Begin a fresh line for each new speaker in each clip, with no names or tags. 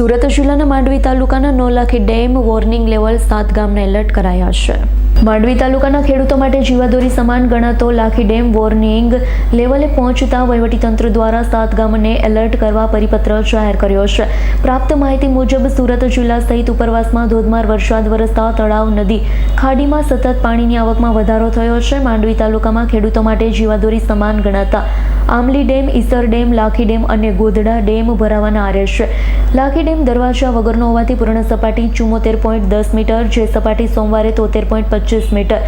સુરત જિલ્લાના માંડવી તાલુકાના નોલાખી dam warning level સાત ગામને એલર્ટ કરાયા છે. માંડવી તાલુકાના ખેડૂતો માટે જીવાદોરી સમાન ગણાતો લાખી ડેમ વોર્નિંગ લેવલે પહોંચતા વહીવટીતંત્ર દ્વારા સાત ગામને એલર્ટ કરવા પરિપત્ર જાહેર કર્યો છે. પ્રાપ્ત માહિતી મુજબ સુરત જિલ્લા સહિત ઉપરવાસમાં ધોધમાર વરસાદ વરસતા તળાવ, નદી, ખાડીમાં સતત પાણીની આવકમાં વધારો થયો છે. માંડવી તાલુકામાં ખેડૂતો માટે જીવાદોરી સમાન ગણાતા Amli dam, Isar dam, Lakhi dam અને ગોધડા ડેમ ભરાવાના આરે છે. લાખી ડેમ દરવાજા વગરનો હોવાથી પૂર્ણ સપાટી ચુમ્મોતેર પોઈન્ટ દસ મીટર, જે સપાટી સોમવારે તોતેર પોઈન્ટ પચીસ મીટર.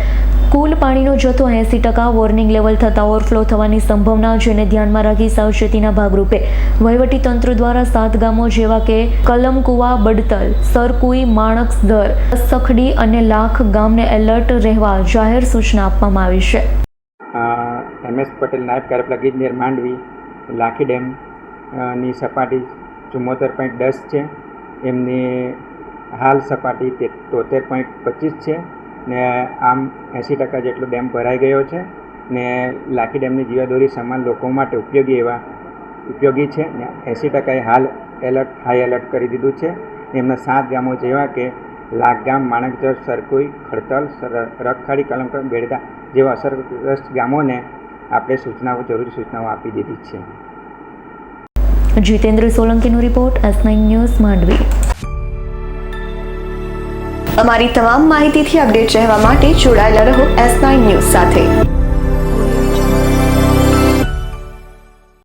કુલ પાણીનો જથ્થો એંસી ટકા વોર્નિંગ લેવલ થતાં ઓવરફ્લો થવાની સંભાવના જેને ધ્યાનમાં રાખી સાવચેતીના ભાગરૂપે. તંત્ર દ્વારા સાત ગામો જેવા કે કલમકુવા, બડતલ, સરકુઈ માણકસધર સખડી અને લાખ ગામને એલર્ટ રહેવા જાહેર સૂચના આપવામાં આવી છે.
એમ એસ પટેલ નાયબ કાર્યપાલક ઇજનેર માંડવી, લાખી ડેમની સપાટી ચુમ્મોતેર પોઈન્ટ દસ છે. એમની હાલ સપાટી તે તોતેર પોઈન્ટ પચીસ છે ને આમ એંસી ટકા જેટલો ડેમ ભરાઈ ગયો છે ને લાખી ડેમની જીવાદોરી સમાન લોકો માટે ઉપયોગી એવા, ઉપયોગી છે ને એંસી ટકાએ હાલ એલર્ટ, હાઈ એલર્ટ કરી દીધું છે. એમના સાત ગામો જેવા કે લાખગામ માણકજર સરકુઈ, ખડતલ રખખાડી કલમકર, બેડદા જેવા અસરગ્રસ્ત ગામોને આપણે સૂચનાઓ, જરૂરી સૂચનાઓ આપી દીધી છે.
Jitendra સોલંકીનો report, S nine news, Mandvi.
અમારી તમામ માહિતીથી અપડેટ રહેવા માટે જોડાયેલા રહો એસ નાઇન ન્યૂઝ સાથે.